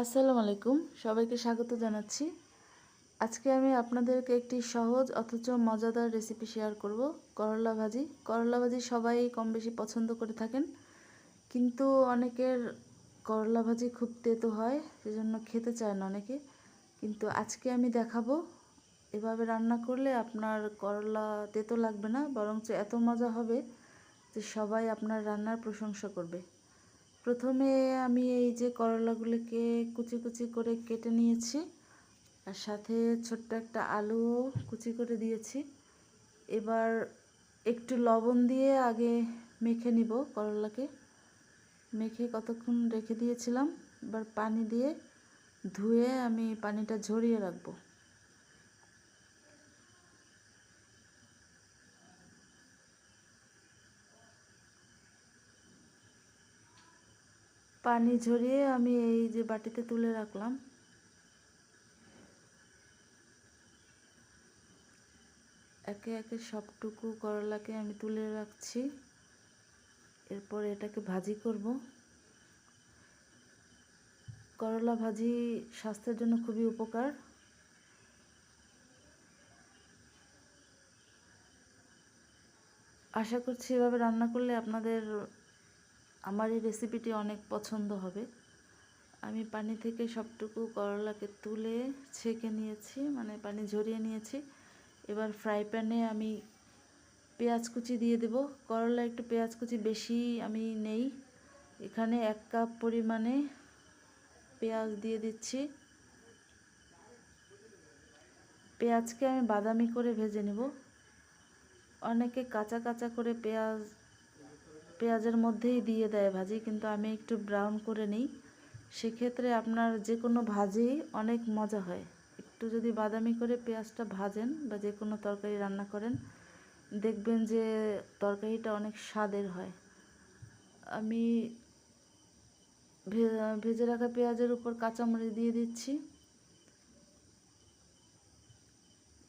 আসসালামু আলাইকুম। সবাইকে স্বাগত জানাচ্ছি। আজকে আমি আপনাদেরকে একটি সহজ অথচ মজাদার রেসিপি শেয়ার করব, করলা ভাজি। করলা ভাজি সবাই কম বেশি পছন্দ করে থাকেন, কিন্তু অনেকের করলা ভাজি খুব তেতো হয়, সেজন্য খেতে চায় না অনেকে। কিন্তু আজকে আমি দেখাবো, এভাবে রান্না করলে আপনার করলা তেতো লাগবে না, বরঞ্চ এত মজা হবে যে সবাই আপনার রান্নার প্রশংসা করবে। প্রথমে আমি এই যে করলাগুলোকে কুচি কুচি করে কেটে নিয়েছি, আর সাথে ছোট্ট একটা আলু কুচি করে দিয়েছি। এবার একটু লবণ দিয়ে আগে মেখে নিব করলাকে। মেখে কতক্ষণ রেখে দিয়েছিলাম? এবার পানি দিয়ে ধুয়ে আমি পানিটা ঝরিয়ে রাখব। পানি ঝরিয়ে আমি এই যে বাটিতে তুলে রাখলাম। একে একে সবটুকু করলাকে আমি তুলে রাখছি। এরপর এটাকে ভাজি করব। করলা ভাজি স্বাস্থ্যের জন্য খুবই উপকার। আশা করছি এভাবে রান্না করলে আপনাদের আমার এই রেসিপিটি অনেক পছন্দ হবে। আমি পানি থেকে সবটুকু করলাকে তুলে ছেঁকে নিয়েছি মানে পানি ঝরিয়ে নিয়েছি। এবার ফ্রাই প্যানে আমি পেঁয়াজ কুচি দিয়ে দেব। করলা একটু পেঁয়াজ কুচি বেশি আমি নেই। এখানে এক কাপ পরিমাণে পেঁয়াজ দিয়ে দিচ্ছি। পেঁয়াজকে আমি বাদামি করে ভেজে নেব। অনেকে কাঁচা কাঁচা করে পেঁয়াজ পেঁয়াজের মধ্যেই দিয়ে দেয় ভাজি, কিন্তু আমি একটু ব্রাউন করে নিই। সেক্ষেত্রে আপনার যে কোনো ভাজি অনেক মজা হয়। একটু যদি বাদামি করে পেঁয়াজটা ভাজেন বা যে কোনো তরকারি রান্না করেন, দেখবেন যে তরকারিটা অনেক স্বাদের হয়। আমি ভেজে রাখা পেঁয়াজের উপর কাঁচামরিচ দিয়ে দিচ্ছি।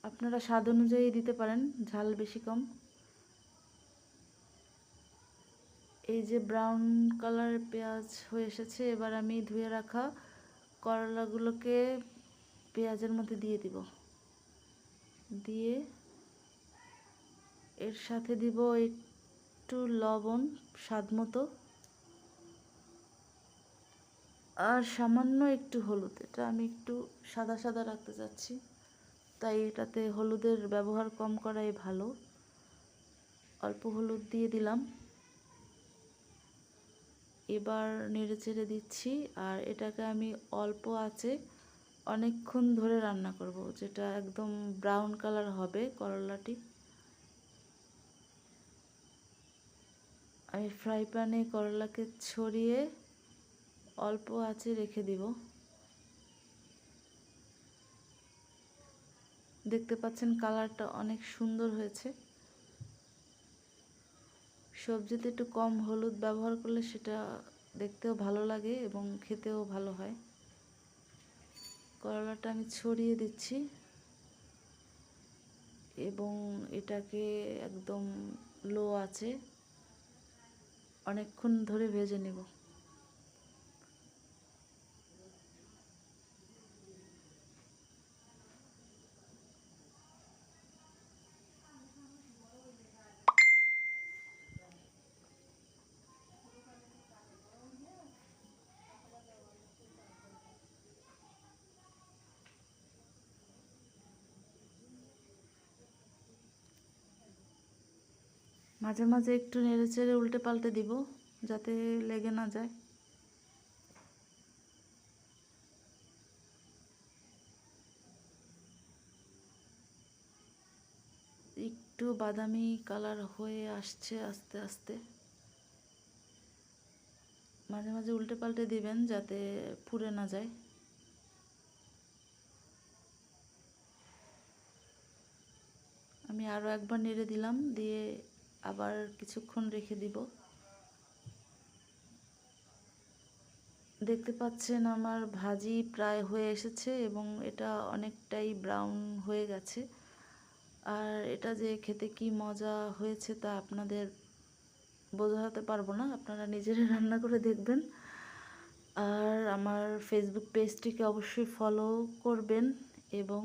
আপনারা স্বাদ অনুযায়ী দিতে পারেন, ঝাল বেশি কম। এই যে ব্রাউন কালারের পেঁয়াজ হয়ে এসেছে, এবার আমি ধুয়ে রাখা করলাগুলোকে পেঁয়াজের মধ্যে দিয়ে দিব। দিয়ে এর সাথে দিব একটু লবণ, স্বাদ মতো। আর সামান্য একটু হলুদ, এটা আমি একটু সাদা সাদা রাখতে চাচ্ছি। তাই এটাতে হলুদের ব্যবহার কম করাই ভালো। অল্প হলুদ দিয়ে দিলাম। এবার নেড়ে চেড়ে দিচ্ছি। আর এটাকে আমি অল্প আছে অনেকক্ষণ ধরে রান্না করব, যেটা একদম ব্রাউন কালার হবে করলাটি। আমি ফ্রাই প্যানে করলাকে ছড়িয়ে অল্প আছে রেখে দিব। দেখতে পাচ্ছেন কালারটা অনেক সুন্দর হয়েছে। সবজিতে একটু কম হলুদ ব্যবহার করলে সেটা দেখতেও ভালো লাগে এবং খেতেও ভালো হয়। করলাটা আমি ছড়িয়ে দিচ্ছি এবং এটাকে একদম লো আছে অনেকক্ষণ ধরে ভেজে নেব। মাঝে মাঝে একটু নেড়ে চেড়ে উল্টে পাল্টে দিব, যাতে লেগে না যায়। একটু বাদামি কালার হয়ে আসছে আস্তে আস্তে। মাঝে মাঝে উল্টে পাল্টে দিবেন, যাতে পুড়ে না যায়। আমি আরও একবার নেড়ে দিলাম, দিয়ে আবার কিছুক্ষণ রেখে দিব। দেখতে পাচ্ছেন আমার ভাজি প্রায় হয়ে এসেছে এবং এটা অনেকটাই ব্রাউন হয়ে গেছে। আর এটা যে খেতে কি মজা হয়েছে তা আপনাদের বোঝাতে পারব না, আপনারা নিজেরা রান্না করে দেখবেন। আর আমার ফেসবুক পেজটিকে অবশ্যই ফলো করবেন এবং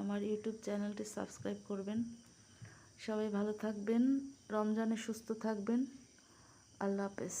আমার ইউটিউব চ্যানেলটি সাবস্ক্রাইব করবেন। সবাই ভালো থাকবেন রমজানে সুস্থ থাকবেন আল্লাহ হাফেজ।